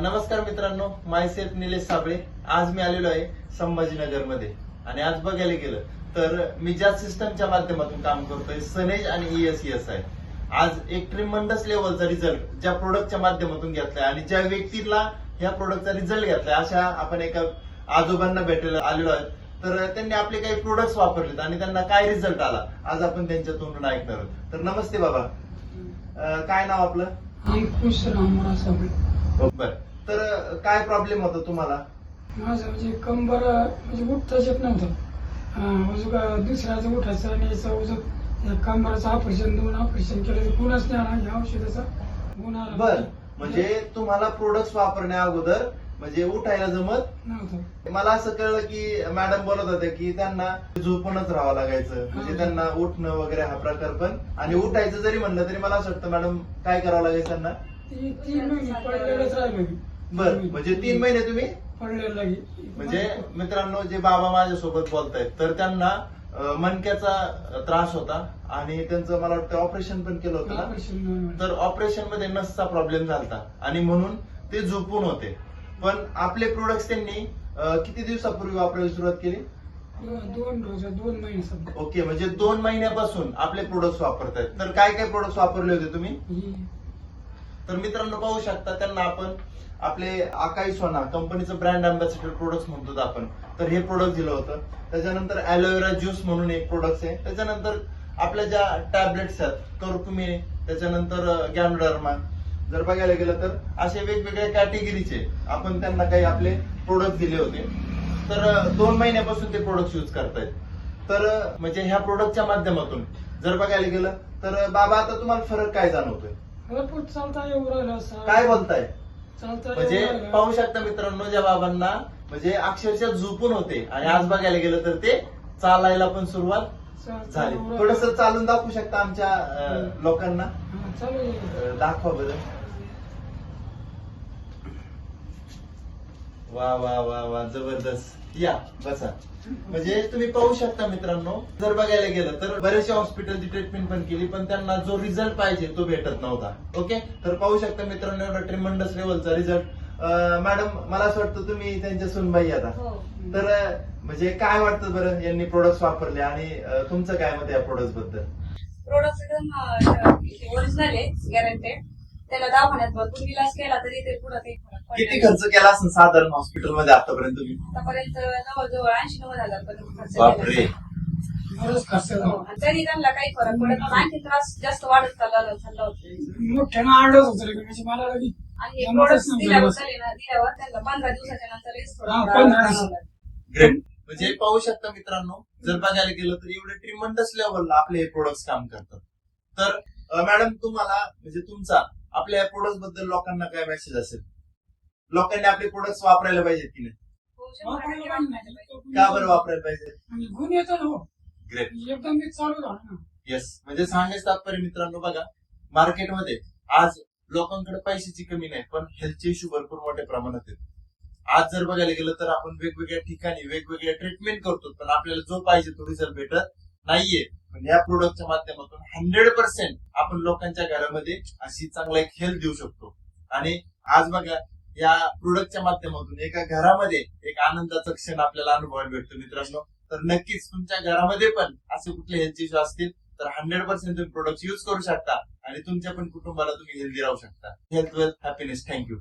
नमस्कार मित्रांनो मायसेफ निलेश साबळे. आज मी आलेलो आहे संभाजीनगरमध्ये आणि आज बघायला गेलं तर मी ज्या सिस्टमच्या माध्यमातून काम करतोय सनेज आणि ईएसईएस आहे आज एक ट्रिमंडस लेवलचा रिझल्ट ज्या प्रोडक्टच्या माध्यमातून घेतलाय आणि ज्या व्यक्तीला ह्या प्रोडक्टचा रिझल्ट घेतलाय अशा आपण एका आजोबांना भेटायला आलेलो आहे तर त्यांनी आपले काही प्रोडक्ट्स वापरलेत आणि त्यांना काय रिझल्ट आला आज आपण त्यांच्या तोंडून ऐकणार आहोत. तर नमस्ते बाबा. काय नाव आपलं? साबळे बर. तर काय प्रॉब्लेम होता तुम्हाला? माझं म्हणजे कंबर म्हणजे उठताच येत नव्हतं. अं, उजू का दुसऱ्याचं उठायचं आणि याचं कंबराचं ऑपरेशन दोन ऑपरेशन केलं. तर गुणच नाही आला या औषधाचा गुण आला. बर. म्हणजे तुम्हाला प्रोडक्ट वापरण्या अगोदर म्हणजे उठायला जमत नव्हतं. मला असं कळलं की मॅडम बोलत होत्या की त्यांना झोपूनच राहावं लागायचं. म्हणजे हा. त्यांना उठणं वगैरे हा प्रकार पण. आणि उठायचं जरी म्हणलं तरी मला असं वाटतं मॅडम काय करावं लागायचं त्यांना? ती तीन महिने पडलेलंच राहिलं मी. बर म्हणजे तीन महिने तुम्ही? पडलेलं लागे म्हणजे मित्रांनो जे बाबा माझ्यासोबत बोलतायत तर त्यांना अं, मणक्याचा त्रास होता आणि त्यांचं मला वाटतं ऑपरेशन पण केलं होतं ना? तर ऑपरेशनमध्ये नसचा प्रॉब्लेम झाला आणि म्हणून ते झोपून होते. पण आपले प्रोडक्ट त्यांनी अं, किती दिवसापूर्वी वापरायला सुरुवात केली? दोन रोज दोन महिने सध्या ओके म्हणजे दोन महिन्यापासून आपले प्रोडक्ट वापरतायत. तर काय काय प्रोडक्ट वापरले होते तुम्ही? ही तर मित्रांनो पाहू शकता त्यांना आपण आपले आकाई सोना कंपनीचं ब्रँड अँबॅसिडर प्रोडक्ट म्हणतो आपण. तर हे प्रोडक्ट दिलं होतं. त्याच्यानंतर अलोवेरा ज्यूस म्हणून एक प्रोडक्ट आहे. त्याच्यानंतर आपल्या ज्या टॅबलेट्स आहेत कर्कुमी त्याच्यानंतर गॅमडर्मा जर बघायला गेलं तर असे वेगवेगळ्या कॅटेगरीचे आपण त्यांना काही आपले प्रोडक्ट दिले होते. तर दोन महिन्यापासून ते प्रोडक्ट यूज करतायत. तर म्हणजे ह्या प्रोडक्टच्या माध्यमातून जर बघायला गेलं तर बाबा आता तुम्हाला फरक काय जाणवतोय? भरपूर चालता येऊ राहिलं असं. काय बोलताय? चालता येऊ म्हणजे राहिलं. पाहू शकता मित्रांनो ज्या बाबांना म्हणजे अक्षरशः झोपून होते. आणि आज बघायला गेलं तर ते चालायला पण सुरुवात चालता झाली. येऊ थोडस. चालून दाखवू शकता आमच्या अं, लोकांना? हा, चालू आहे. अं, दाखवा बरं. वा वा वा वा जबरदस्त. या बसा. म्हणजे तुम्ही पाहू शकता मित्रांनो जर बघायला गेलं तर बरेचशा हॉस्पिटलची ट्रीटमेंट पण केली पण त्यांना जो रिझल्ट पाहिजे तो भेटत नव्हता. ओके तर पाहू शकता मित्रांनो एवढा ट्रिमंडस लेवलचा रिझल्ट मॅडम मला असं वाटतं तुम्ही त्यांच्या सुनबाई आता. हो. तर म्हणजे काय वाटतं बरं यांनी प्रोडक्ट वापरले आणि तुमचं काय मत या प्रोडक्टबद्दल? प्रोडक्ट एकदम ओरिजिनल आहे गॅरंटेड त्याला दवाखान्यात भरपूर इलाज केला तरी ते पुढे किती नाही. खर्च केला असेल साधारण हॉस्पिटलमध्ये आतापर्यंत तुम्ही आतापर्यंत जवळजवळ ऐंशी नव्वद हजार पर्यंत खर्च बापरे केला. बरंच खर्च हो. झाला. आणि तरी त्यांना काही फरक पडत आणखी त्रास जास्त वाढत चालला चालला होता मोठ्यानं आडच होतं रे, म्हणजे मला लगी आणि हे जमतच प्रोडक्ट नव्हतं दिल्यावर व्यवस्थित. झाले ना दिल्यावर त्यांना पंधरा दिवसाच्या नंतर हा, पंधरा दिवस. ग्रेट म्हणजे पाहू शकता मित्रांनो जर बघायला गेलं तर एवढे ट्रिमंडस लेवलला आपले हे प्रोडक्ट काम करतात तर मॅडम तुम्हाला म्हणजे तुमचा आपल्या या प्रोडक्टबद्दल लोकांना काय मेसेज असेल लोकांनी आपले प्रोडक्ट वापरायला पाहिजेत की नाही? का बरं वापरायला पाहिजे म्हणजे गुण येतो ना हो. ग्रेट एकदम मी चालू झालं ना. येस म्हणजे सांगायचं तात्पर्य मित्रांनो बघा मार्केटमध्ये आज लोकांकडे पैशाची कमी नाही पण हेल्थचे इश्यू भरपूर मोठ्या प्रमाणात आहेत. आज जर बघायला गेलं तर आपण वेगवेगळ्या ठिकाणी वेगवेगळ्या ट्रीटमेंट करतो पण आपल्याला जो पाहिजे तो रिझल्ट भेटत नाहीये. पण या प्रोडक्टच्या माध्यमातून हंड्रेड पर्सेंट आपण लोकांच्या घरामध्ये अशी चांगला एक हेल्थ देऊ शकतो. आणि आज बघा या प्रोडक्टच्या माध्यमातून एका घरामध्ये एक आनंदाचा क्षण आपल्याला अनुभवायला भेटतो मित्रांनो. तर नक्कीच तुमच्या घरामध्ये पण असे कुठले हेल्थ इश्यू असतील तर हंड्रेड पर्सेंट तुम्ही प्रोडक्ट युज करू शकता आणि तुमच्या पण कुटुंबाला तुम्ही हेल्दी राहू शकता. Health wealth happiness thank you